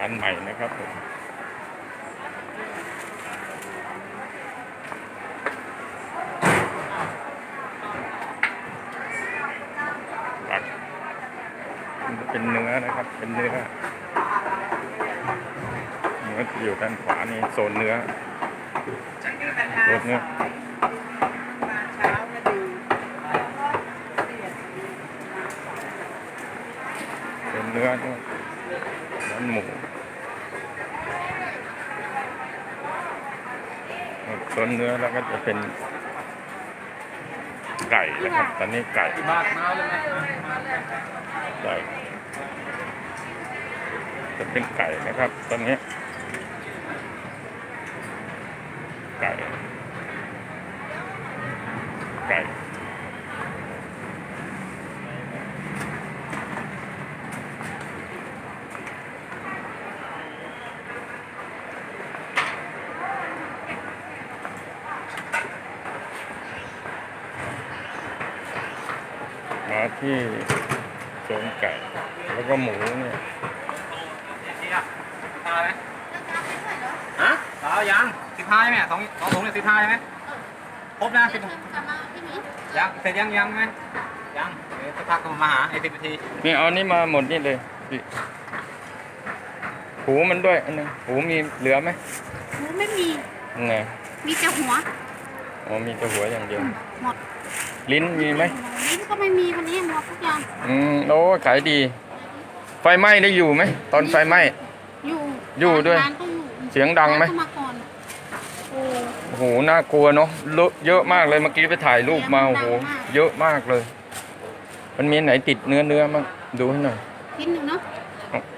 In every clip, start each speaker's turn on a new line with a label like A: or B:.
A: อันใหม่นะครับผมตักเป็นเนื้อนะครับ เป็นเนื้อเนื้อที่อยู่ด้านขวานี่โซนเนื้อโซนเนื้อ
B: เช้ามาดู
A: เป็นเนื้อด้วย เนื้อหมูส่วนเนื้อแล้วก็จะเป็นไก่นะครับ ตอนนี้ไก่
C: บาทมาเลยนะ
A: ไก่จะเป็นไก่นะครับ ตอนนี้ ไก่ ไก่ มา ที่โซนไก่ แล้วก็หมูเนี่ย
C: ตายไหมฮะเอายังสิบห้าใช่ไหมสองสองถุงเนี่ยสิบห้าใช่ไหมครบนะสิบยังเสร็จยังยังไหมยังเดี๋ยวสักพักก็มาหาไอ้สิบนาที
A: นี่เอานี่มาหมดนี่เลยพี่หูมันด้วยอันนึงหูมีเหลือไหม
B: หมูไม่มี
A: ไง
B: มีแต่หัว
A: อ๋อมีแต่หัวอย่างเดียว
B: หมด
A: ลิ้นมีไหม
B: ลิ้นก็ ไม่มีวันนี้หมดทุกอย่าง
A: อืมโอ้ขายดี ไฟไหม้ได้อยู่ไหมตอนไฟไหม้
B: อยู่
A: อยู่ด้วย
B: ร้านก็อยู่
A: เสียงดังไหม
B: ร้านก็มาก่อนโอ้
A: โอ้โหน่ากลัวเนาะเลอะเยอะมากเลยเมื่อกี้ไปถ่ายรูปมาโอ้โหเยอะมากเลย มันมีไหนติดเนื้อเนื้อมั้งดูให้หน่อย
B: ชิ้นหนึ่งเนาะ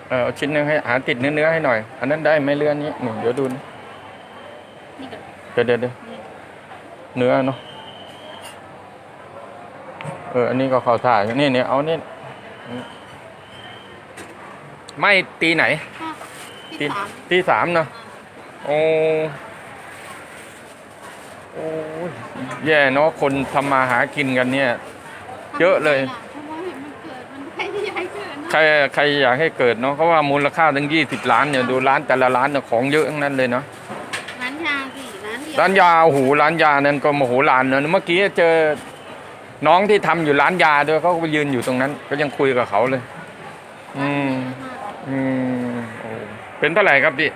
A: เออเอาชิ้นหนึงให้หาติดเนื้อเนื้อให้หน่อย อันนั้นได้ไหมเรื่องนี้หนึ่งเดี๋ยวดูนะ
B: นี่ก็
A: เดี๋ยวเดี๋ยวเดี๋ยวเนื้อเนาะ เออ อันนี้ก็เขาถ่ายนี่เนี่ยเอานี่ไม่ตีไหน
B: อะ
A: ตี
B: ที่สาม
A: ตีสามเนาะโอ้โอ้ยแย่เนาะคนทำมาหากินกันเนี่ย เยอะเลย
B: เพราะว่าเห็นมันเกิดมันใครที่อยากให้เกิดเนาะ
A: ใครใครอยากให้เกิดเนาะเพราะว่ามูลค่าตั้งยี่สิบล้านเนี่ยดูร้านแต่ละร้านเนี่ยของเยอะทั้งนั้นเลยเนาะ
B: ร้านยาสิร้านเดียว
A: ร้านยาโอ้โหร้านยานั่นก็โมโหลานเนอะเมื่อกี้เจอ น้องที่ทำอยู่ร้านยาด้วยเขาก็ไปยืนอยู่ตรงนั้น ก็ยังคุยกับเขาเลย อืม อืมโอ้เป็นเท่าไหร่ครับพี่